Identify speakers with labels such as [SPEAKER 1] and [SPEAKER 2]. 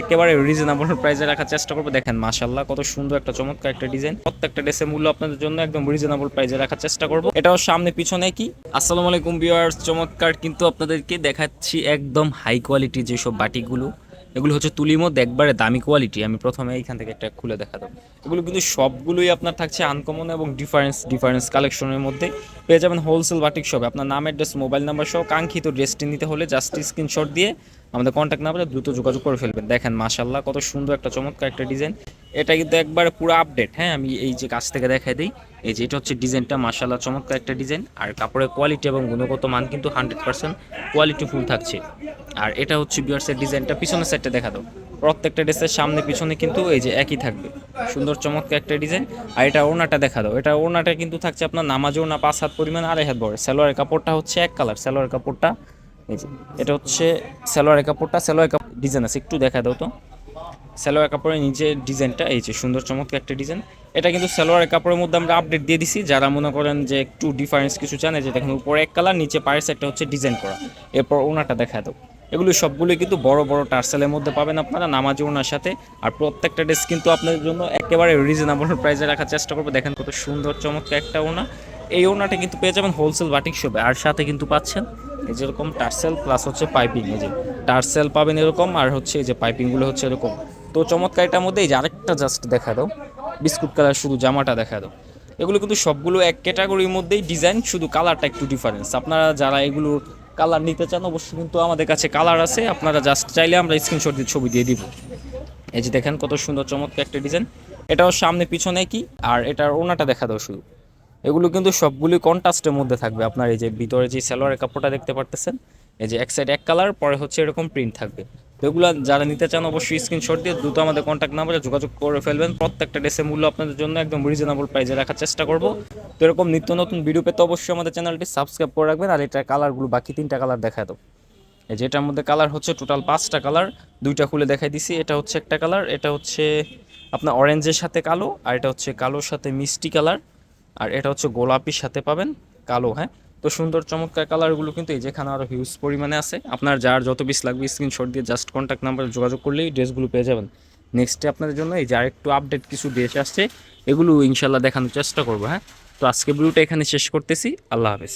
[SPEAKER 1] একেবারে রিজনেবল প্রাইসে রাখার চেষ্টা করব। দেখেন মাসাল্লাহ কত সুন্দর একটা চমৎকার একটা ডিজাইন প্রত্যেকটা ড্রেসের মূল্য আপনাদের জন্য একদম রিজনেবল প্রাইসে রাখার চেষ্টা করব। এটাও সামনে পিছনে কি? আসসালামু আলাইকুম বিওয়ার্স চমৎকার কিন্তু আপনাদেরকে দেখাচ্ছি একদম হাই কোয়ালিটি যেসব বাটিকগুলো। এগুলো হচ্ছে তুলির মধ্যে একবারে দামি কোয়ালিটি আমি প্রথমে এইখান থেকে একটা খুলে দেখা দেবো এগুলো কিন্তু সবগুলোই আপনার থাকছে আনকমন এবং ডিফারেন্স ডিফারেন্স কালেকশনের মধ্যে। পেয়ে যাবেন হোলসেল বাটিক শপে আপনার নাম অ্যাড্রেস মোবাইল নাম্বার সহ কাঙ্ক্ষিত ড্রেসটি নিতে হলে জাস্ট স্ক্রিনশট দিয়ে আমাদের কন্ট্যাক্ট নাম্বারে দ্রুত যোগাযোগ করে ফেলবেন। দেখেন মাসাল্লাহ কত সুন্দর একটা চমৎকার একটা ডিজাইন এটা কিন্তু একবারে পুরো আপডেট হ্যাঁ? আমি এই যে কাছ থেকে দেখাই দিই, এই যে এটা হচ্ছে ডিজাইনটা মাশাল্লাহ চমৎকার একটা ডিজাইন। আর কাপড়ের কোয়ালিটি এবং গুণগত মান কিন্তু হান্ড্রেড পার্সেন্ট কোয়ালিটি ফুল থাকছে। আর এটা হচ্ছে বিয়ার্সের ডিজাইনটা, পিছনের সাইডটা দেখা দাও। প্রত্যেকটা ড্রেসের সামনে পিছনে কিন্তু এই যে একই থাকবে। সুন্দর চমৎকার একটা ডিজাইন। আর এটা ওড়নাটা দেখা দাও। এটা ওড়নাটা কিন্তু থাকছে আপনার নামাজ ওড়না পাঁচ হাত পরিমাণ, আড়াই হাত বড়। সালোয়ারের কাপড়টা হচ্ছে এক কালার সালোয়ারের কাপড়টা, এই যে, এটা হচ্ছে সালোয়ারের কাপড়টা সালোয়ার কাপড় ডিজাইন আছে, একটু দেখা দাও তো। সালোয়ার কাপড়ের নিচে ডিজাইনটা, এই যে সুন্দর চমৎকার একটা ডিজাইন। এটা কিন্তু সালোয়ারের কাপড়ের মধ্যে আমরা আপডেট দিয়ে দিছি। যারা মনে করেন যে একটু ডিফারেন্স কিছু জানে যে দেখেন উপরে এক কালার নিচে পায়ের সাইডটা হচ্ছে ডিজাইন করা। এরপর ওনাটা দেখা দাও। এগুলো সবগুলো কিন্তু বড় বড় টার্সেলের মধ্যে পাবেন আপনারা নামাজি ওনার সাথে। আর প্রত্যেকটা ড্রেস কিন্তু আপনাদের জন্য একেবারে রিজনেবল প্রাইসে রাখার চেষ্টা করব। দেখেন কত সুন্দর, চমৎকার একটা ওনা। এই ওনাটা কিন্তু পেয়ে যাবেন হোলসেল বাটিক শপে আর সাথে কিন্তু পাচ্ছেন এই যেরকম টার্সেল প্লাস হচ্ছে পাইপিং এই যে টার্সেল পাবেন এরকম, আর হচ্ছে এই যে পাইপিংগুলো হচ্ছে এরকম। তো চমৎকার এটার মধ্যে এই যে আরেকটা জাস্ট দেখা দাও। বিস্কুট কালার শুধু জামাটা দেখা দাও। এগুলো কিন্তু সবগুলো এক ক্যাটাগরির মধ্যেই ডিজাইন শুধু কালারটা একটু ডিফারেন্স আপনারা যারা এগুলো কালার নিতে চান, অবশ্যই কিন্তু আমাদের কাছে কালার আছে। আপনারা জাস্ট চাইলে আমরা স্ক্রিনশট দিয়ে ছবি দিয়ে দিব। এই যে দেখেন কত সুন্দর চমৎকার একটা ডিজাইন এটাও সামনে পিছনে কি? আর এটার ওনাটা দেখা দাও শুধু। এগুলো কিন্তু সবগুলি কন্ট্রাস্টের মধ্যে থাকবে। আপনার এই যে ভিতরে যে সালোয়ারের কাপড়টা দেখতে পারতেছেন, এই যে এক সাইড এক কালার পরে হচ্ছে এরকম প্রিন্ট থাকবে। এগুলো যারা নিতে চান অবশ্যই স্ক্রিনশট দিয়ে দ্রুত আমাদের কন্ট্যাক্ট নাম্বারে যোগাযোগ করে ফেলবেন। প্রত্যেকটা ড্রেসের মূল্য আপনাদের জন্য একদম রিজনেবল প্রাইসে রাখার চেষ্টা করব। তো এরকম নিত্য নতুন ভিডিও পেতে অবশ্যই আমাদের চ্যানেলটি সাবস্ক্রাইব করে রাখবেন। আর এটার কালারগুলো বাকি তিনটা কালার দেখা দাও এই যে এটার মধ্যে কালার হচ্ছে টোটাল পাঁচটা কালার দুইটা খুলে দেখাই দিছি। এটা হচ্ছে একটা কালার এটা হচ্ছে আপনার অরেঞ্জের সাথে কালো, আর এটা হচ্ছে কালোর সাথে মিষ্টি কালার আর এটা হচ্ছে গোলাপির সাথে পাবেন কালো হ্যাঁ? তো সুন্দর, চমৎকার কালারগুলো কিন্তু এই যেখানে আরও হিউজ পরিমাণে আছে। আপনার যার যত পিস লাগবে স্ক্রিনশট দিয়ে জাস্ট কন্ট্যাক্ট নাম্বারে যোগাযোগ করলেই ড্রেসগুলো পেয়ে যাবেন। নেক্সটে আপনাদের জন্য এই যে আরেকটু আপডেট কিছু ড্রেস আসছে, এগুলো ইনশাল্লাহ দেখানোর চেষ্টা করব হ্যাঁ? তো আজকে ভিডিওটা এখানে শেষ করতেছি, আল্লাহ হাফেজ।